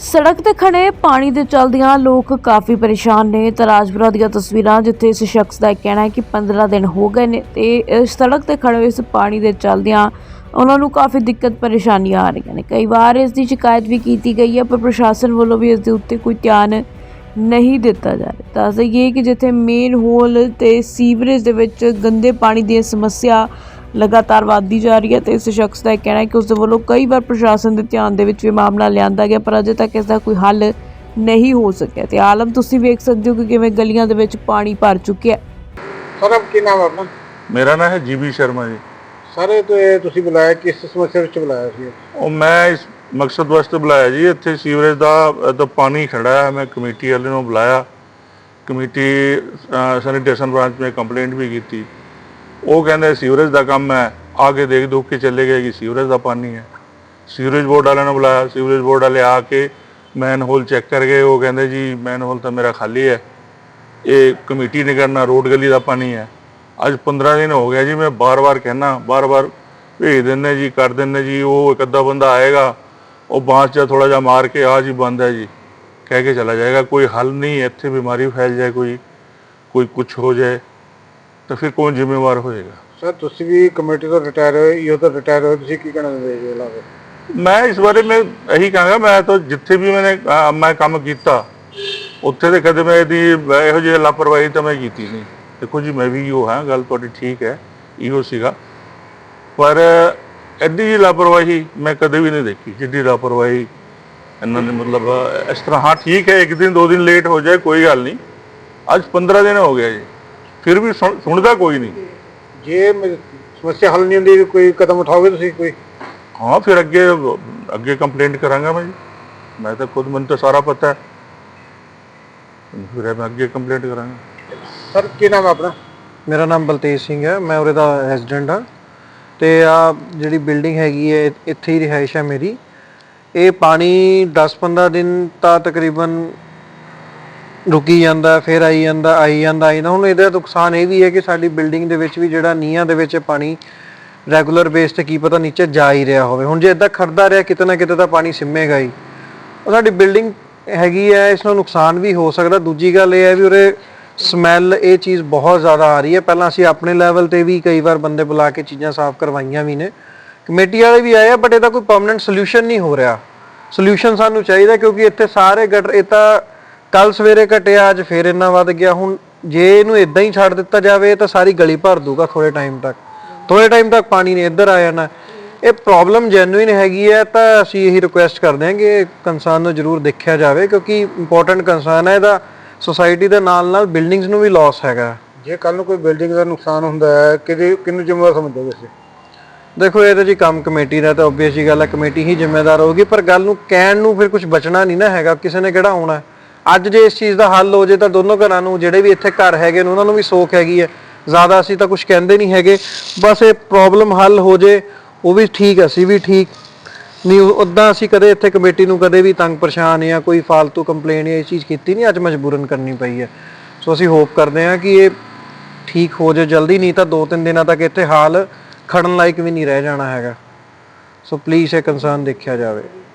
ਸੜਕ ਤੇ ਖੜੇ ਪਾਣੀ ਦੇ ਚਲਦਿਆਂ ਲੋਕ ਕਾਫੀ ਪਰੇਸ਼ਾਨ ਨੇ। ਤਾਂ ਰਾਜਪੁਰਾ ਦੀਆਂ ਤਸਵੀਰਾਂ ਜਿੱਥੇ ਇਸ ਸ਼ਖਸ ਦਾ ਕਹਿਣਾ ਹੈ ਕਿ 15 ਦਿਨ ਹੋ ਗਏ ਨੇ ਤੇ ਇਸ ਸੜਕ ਤੇ ਖੜੇ ਇਸ ਪਾਣੀ ਦੇ ਚਲਦਿਆਂ ਉਹਨਾਂ ਨੂੰ ਕਾਫੀ ਦਿੱਕਤ ਪਰੇਸ਼ਾਨੀਆਂ ਆ ਰਹੀਆਂ ਨੇ। ਕਈ ਵਾਰ ਇਸ ਦੀ ਸ਼ਿਕਾਇਤ ਵੀ ਕੀਤੀ ਗਈ ਹੈ, ਪਰ ਪ੍ਰਸ਼ਾਸਨ ਵੱਲੋਂ ਵੀ ਇਸ ਦੇ ਉੱਤੇ ਕੋਈ ਧਿਆਨ ਨਹੀਂ ਦਿੱਤਾ ਜਾ ਰਿਹਾ। ਤਾਂ ਇਹ ਕਿ ਜਿੱਥੇ ਮੇਨ ਹੋਲ ਤੇ ਸੀਵਰੇਜ ਦੇ ਵਿੱਚ ਗੰਦੇ ਪਾਣੀ ਦੀ ਸਮੱਸਿਆ ਲਗਾਤਾਰ ਵਧਦੀ ਜਾ ਰਹੀ ਹੈ ਤੇ ਇਸ ਸ਼ਖਸ ਦਾ ਇਹ ਕਹਿਣਾ ਹੈ ਕਿ ਉਸ ਦੇ ਵੱਲੋਂ ਕਈ ਵਾਰ ਪ੍ਰਸ਼ਾਸਨ ਦੇ ਧਿਆਨ ਦੇ ਵਿੱਚ ਵੀ ਮਾਮਲਾ ਲਿਆਂਦਾ ਗਿਆ ਪਰ ਅਜੇ ਤੱਕ ਇਸ ਦਾ ਕੋਈ ਹੱਲ ਨਹੀਂ ਹੋ ਸਕਿਆ। ਤੇ ਆਲਮ ਤੁਸੀਂ ਵੇਖ ਸਕਦੇ ਹੋ ਕਿ ਕਿਵੇਂ ਗਲੀਆਂ ਦੇ ਵਿੱਚ ਪਾਣੀ ਭਰ ਚੁੱਕਿਆ ਹੈ। ਸਰ ਆਪ ਕੀ ਨਾਮ ਹੈ ਆਪਣਾ? ਮੇਰਾ ਨਾਮ ਹੈ ਜੀਬੀ ਸ਼ਰਮਾ ਜੀ। ਸਾਰੇ ਤੋਂ ਇਹ ਤੁਸੀਂ ਬੁਲਾਇਆ ਕਿਸ ਸਮੱਸਿਆ ਵਿੱਚ ਬੁਲਾਇਆ ਸੀ? ਉਹ ਮੈਂ ਇਸ ਮਕਸਦ ਵਾਸਤੇ ਬੁਲਾਇਆ ਜੀ। ਇੱਥੇ ਸੀਵਰੇਜ ਦਾ ਤਾਂ ਪਾਣੀ ਖੜਾ ਹੈ। ਮੈਂ ਕਮੇਟੀ ਵਾਲੇ ਨੂੰ ਬੁਲਾਇਆ। ਕਮੇਟੀ ਸੈਨੀਟੇਸ਼ਨ ਬ੍ਰਾਂਚ ਵਿੱਚ ਕੰਪਲੇਂਟ ਵੀ ਕੀਤੀ। ਉਹ ਕਹਿੰਦੇ ਸੀਵਰੇਜ ਦਾ ਕੰਮ ਹੈ ਆ ਕੇ ਦੇਖ ਦੁੱਖ ਕੇ ਚਲੇ ਗਏ ਕਿ ਸੀਵਰੇਜ ਦਾ ਪਾਣੀ ਹੈ। ਸੀਵਰੇਜ ਬੋਰਡ ਵਾਲਿਆਂ ਨੂੰ ਬੁਲਾਇਆ, ਸੀਵਰੇਜ ਬੋਰਡ ਵਾਲੇ ਆ ਕੇ ਮੈਨ ਹੋਲ ਚੈੱਕ ਕਰ ਗਏ, ਉਹ ਕਹਿੰਦੇ ਜੀ ਮੈਨ ਹੋਲ ਤਾਂ ਮੇਰਾ ਖਾਲੀ ਹੈ। ਇਹ ਕਮੇਟੀ ਨੇ ਕਰਨਾ, ਰੋਡ ਗਲੀ ਦਾ ਪਾਣੀ ਹੈ। ਅੱਜ 15 ਦਿਨ ਹੋ ਗਿਆ ਜੀ, ਮੈਂ ਬਾਰ-ਬਾਰ ਕਹਿਣਾ ਬਾਰ-ਬਾਰ ਭੇਜ ਦਿੰਦੇ ਜੀ, ਕਰ ਦਿੰਦੇ ਜੀ, ਉਹ ਇੱਕ ਅੱਧਾ ਬੰਦਾ ਆਏਗਾ, ਉਹ ਬਾਂਸ 'ਚ ਥੋੜਾ ਜਿਹਾ ਮਾਰ ਕੇ ਆ ਜੀ, ਬੰਦ ਹੈ ਜੀ। ਕਹਿ ਕੇ ਚਲਾ ਜਾਏਗਾ, ਕੋਈ ਹੱਲ ਨਹੀਂ, ਇੱਥੇ ਬਿਮਾਰੀ ਫੈਲ ਜਾਏ, ਕੋਈ ਕੋਈ ਕੁਝ ਹੋ ਜਾਏ। ਤਾਂ ਫਿਰ ਕੌਣ ਜ਼ਿੰਮੇਵਾਰ ਹੋਏਗਾ? ਸਰ ਤੁਸੀਂ ਵੀ ਕਮੇਟੀ ਤੋਂ ਰਿਟਾਇਰ ਹੋਏ ਇਹੋ ਤਾਂ ਰਿਟਾਇਰ ਹੋਏ ਤੁਸੀਂ ਕੀ ਕਹਿਣਾ ਚਾਹੁੰਦੇ ਜੀ ਲਾਵੇ ਮੈਂ ਇਸ ਬਾਰੇ ਮੈਂ ਇਹੀ ਕਹਾਂਗਾ ਮੈਂ ਤਾਂ ਜਿੱਥੇ ਵੀ ਅਹ, ਮੈਂ ਕੰਮ ਕੀਤਾ ਉੱਥੇ ਤੇ ਕਦੇ ਮੈਂ ਇਹਦੀ ਇਹੋ ਜਿਹੀ ਲਾਪਰਵਾਹੀ ਤਾਂ ਮੈਂ ਕੀਤੀ ਨਹੀਂ। ਦੇਖੋ ਜੀ ਮੈਂ ਵੀ ਇਹੋ ਹਾਂ ਗੱਲ ਤੁਹਾਡੀ ਠੀਕ ਹੈ ਇਹੋ ਸੀਗਾ। ਪਰ ਐਡੀ ਜਿਹੀ ਲਾਪਰਵਾਹੀ ਮੈਂ ਕਦੇ ਵੀ ਨਹੀਂ ਦੇਖੀ ਜਿੱਡੀ ਲਾਪਰਵਾਹੀ ਇਹਨਾਂ ਨੇ ਮਤਲਬ ਇਸ ਤਰ੍ਹਾਂ ਹਾਂ ਠੀਕ ਹੈ ਇੱਕ ਦਿਨ ਦੋ ਦਿਨ ਲੇਟ ਹੋ ਜਾਏ ਕੋਈ ਗੱਲ ਨਹੀਂ। ਅੱਜ 15 ਦਿਨ ਹੋ ਗਏ ਜੀ। ਫਿਰ ਵੀ ਸੁਣ- ਸੁਣਦਾ ਕੋਈ ਨਹੀਂ। ਜੇ ਮ- ਸਮੱਸਿਆ ਹੱਲ ਨਹੀਂ ਹੁੰਦੀ ਕੋਈ ਕਦਮ ਉਠਾਓਗੇ ਤੁਸੀਂ ਕੋਈ? ਹਾਂ ਫਿਰ ਅੱਗੇ ਅੱਗੇ ਕੰਪਲੇਂਟ ਕਰਾਂਗਾ ਮੈਂ ਜੀ। ਮੈਂ ਤਾਂ ਖੁਦ ਮੈਨੂੰ ਤਾਂ ਸਾਰਾ ਪਤਾ ਹੈ। ਫਿਰ ਮੈਂ ਅੱਗੇ ਕੰਪਲੇਂਟ ਕਰਾਂਗਾ। ਸਰ ਕੀ ਨਾਮ ਹੈ ਆਪਣਾ? ਮੇਰਾ ਨਾਮ ਬਲਤੇਜ ਸਿੰਘ ਹੈ। ਮੈਂ ਉਰੇ ਦਾ ਰੈਜ਼ੀਡੈਂਟ ਹਾਂ। ਤੇ ਆ ਜਿਹੜੀ ਬਿਲਡਿੰਗ ਹੈਗੀ ਹੈ ਇੱਥੇ ਹੀ ਰਿਹਾਇਸ਼ ਹੈ ਮੇਰੀ। ਇਹ ਪਾਣੀ 10-15 ਦਿਨ ਤਾਂ ਤਕਰੀਬਨ ਰੁਕੀ ਜਾਂਦਾ, ਫਿਰ ਆਈ ਜਾਂਦਾ ਆਈ ਜਾਂਦਾ ਆਈ ਜਾਂਦਾ। ਹੁਣ ਇਹਦਾ ਨੁਕਸਾਨ ਇਹ ਵੀ ਹੈ ਕਿ ਸਾਡੀ ਬਿਲਡਿੰਗ ਦੇ ਵਿੱਚ ਵੀ ਜਿਹੜਾ ਨੀਹਾਂ ਦੇ ਵਿੱਚ ਪਾਣੀ ਰੈਗੂਲਰ ਬੇਸ ਤੇ ਕੀ ਪਤਾ ਨੀਚੇ ਜਾ ਹੀ ਰਿਹਾ ਹੋਵੇ। ਹੁਣ ਜੇ ਇਦਾਂ ਖੜਦਾ ਰਿਹਾ, ਕਿਤੇ ਨਾ ਕਿਤੇ ਤਾਂ ਪਾਣੀ ਸਿੰਮੇਗਾ ਹੀ। ਉਹ ਸਾਡੀ ਬਿਲਡਿੰਗ ਹੈਗੀ ਹੈ, ਇਸ ਨੂੰ ਨੁਕਸਾਨ ਵੀ ਹੋ ਸਕਦਾ। ਦੂਜੀ ਗੱਲ ਇਹ ਹੈ ਵੀ ਉਰੇ ਸਮੈਲ, ਇਹ ਚੀਜ਼ ਬਹੁਤ ਜ਼ਿਆਦਾ ਆ ਰਹੀ ਹੈ। ਪਹਿਲਾਂ ਅਸੀਂ ਆਪਣੇ ਲੈਵਲ ਤੇ ਵੀ ਕਈ ਵਾਰ ਬੰਦੇ ਬੁਲਾ ਕੇ ਚੀਜ਼ਾਂ ਸਾਫ਼ ਕਰਵਾਈਆਂ ਵੀ ਨੇ। ਕਮੇਟੀ ਵਾਲੇ ਵੀ ਆਏ ਆ ਬਟ ਇਹਦਾ ਕੋਈ ਪਰਮਨੈਂਟ ਸੋਲੂਸ਼ਨ ਨਹੀਂ ਹੋ ਰਿਹਾ। ਸੋਲੂਸ਼ਨ ਸਾਨੂੰ ਚਾਹੀਦਾ ਕਿਉਂਕਿ ਇੱਥੇ ਸਾਰੇ ਗਟਰ ਇਹ ਤਾਂ ਕੱਲ ਸਵੇਰੇ ਘਟਿਆ ਅੱਜ ਫੇਰ ਇੰਨਾ ਵੱਧ ਗਿਆ। ਹੁਣ ਜੇ ਇਹਨੂੰ ਇਦਾਂ ਹੀ ਛੱਡ ਦਿੱਤਾ ਜਾਵੇ ਤਾਂ ਸਾਰੀ ਗਲੀ ਭਰ ਦੂਗਾ ਥੋੜੇ ਟਾਈਮ ਤੱਕ। ਥੋੜੇ ਟਾਈਮ ਤੱਕ ਪਾਣੀ ਨੇ ਇੱਧਰ ਆ ਜਾਣਾ। ਇਹ ਪ੍ਰੋਬਲਮ ਜੈਨੂਇਨ ਹੈਗੀ ਹੈ ਤਾਂ ਅਸੀਂ ਇਹੀ ਰਿਕੁਐਸਟ ਕਰਦੇ ਹਾਂ ਕਿ ਕੰਸਰਨ ਨੂੰ ਜ਼ਰੂਰ ਦੇਖਿਆ ਜਾਵੇ ਕਿਉਂਕਿ ਇੰਪੋਰਟੈਂਟ ਕੰਸਰਨ ਹੈ ਇਹਦਾ। ਸੋਸਾਇਟੀ ਦੇ ਨਾਲ ਨਾਲ ਬਿਲਡਿੰਗਸ ਨੂੰ ਵੀ ਲਾਸ ਹੈਗਾ। ਜੇ ਕੱਲ ਨੂੰ ਕੋਈ ਬਿਲਡਿੰਗ ਦਾ ਨੁਕਸਾਨ ਹੁੰਦਾ ਹੈ ਕਿਹਦੇ ਕਿਹਨੂੰ ਜ਼ਿੰਮੇਵਾਰ ਸਮਝੋਗੇ ਤੁਸੀਂ? ਦੇਖੋ ਇਹ ਤਾਂ ਜੀ ਕੰਮ ਕਮੇਟੀ ਦਾ ਤਾਂ ਆਬਵੀਅਸ ਜੀ ਗੱਲ ਹੈ ਕਮੇਟੀ ਹੀ ਜ਼ਿੰਮੇਦਾਰ ਹੋਊਗੀ ਪਰ ਗੱਲ ਨੂੰ ਕਹਿਣ ਨੂੰ ਫਿਰ ਕੁਝ ਬਚਣਾ ਨਹੀਂ ਨਾ ਹੈਗਾ ਕਿਸੇ ਨੇ ਕਿਹੜਾ ਆਉਣਾ। ਅੱਜ ਜੇ ਇਸ ਚੀਜ਼ ਦਾ ਹੱਲ ਹੋ ਜੇ ਤਾਂ ਦੋਨੋਂ ਘਰਾਂ ਨੂੰ ਜਿਹੜੇ ਵੀ ਇੱਥੇ ਘਰ ਹੈਗੇ ਨੇ, ਉਹਨਾਂ ਨੂੰ ਵੀ ਸੋਖ ਹੈਗੀ ਹੈ। ਜ਼ਿਆਦਾ ਅਸੀਂ ਤਾਂ ਕੁਝ ਕਹਿੰਦੇ ਨਹੀਂ ਹੈਗੇ। ਬਸ ਇਹ ਪ੍ਰੋਬਲਮ ਹੱਲ ਹੋ ਜੇ, ਉਹ ਵੀ ਠੀਕ ਅਸੀਂ ਵੀ ਠੀਕ। ਨਹੀਂ ਉਦਾਂ ਅਸੀਂ ਕਦੇ ਇੱਥੇ ਕਮੇਟੀ ਨੂੰ ਕਦੇ ਵੀ ਤੰਗ ਪਰੇਸ਼ਾਨ ਜਾਂ ਕੋਈ ਫालतू ਕੰਪਲੇਨ ਜਾਂ ਇਹ ਚੀਜ਼ ਕੀਤੀ ਨਹੀਂ, ਅੱਜ ਮਜਬੂਰਨ ਕਰਨੀ ਪਈ ਹੈ। ਸੋ ਅਸੀਂ ਹੋਪ ਕਰਦੇ ਹਾਂ ਕਿ ਇਹ ਠੀਕ ਹੋ ਜਾਏ ਜਲਦੀ, ਨਹੀਂ ਤਾਂ ਦੋ ਤਿੰਨ ਦਿਨਾਂ ਤੱਕ ਇੱਥੇ ਹਾਲ ਖੜਨ ਲਾਇਕ ਵੀ ਨਹੀਂ ਰਹਿ ਜਾਣਾ ਹੈਗਾ। ਸੋ ਪਲੀਜ਼ ਇਹ ਕੰਸਰਨ ਦੇਖਿਆ ਜਾਵੇ।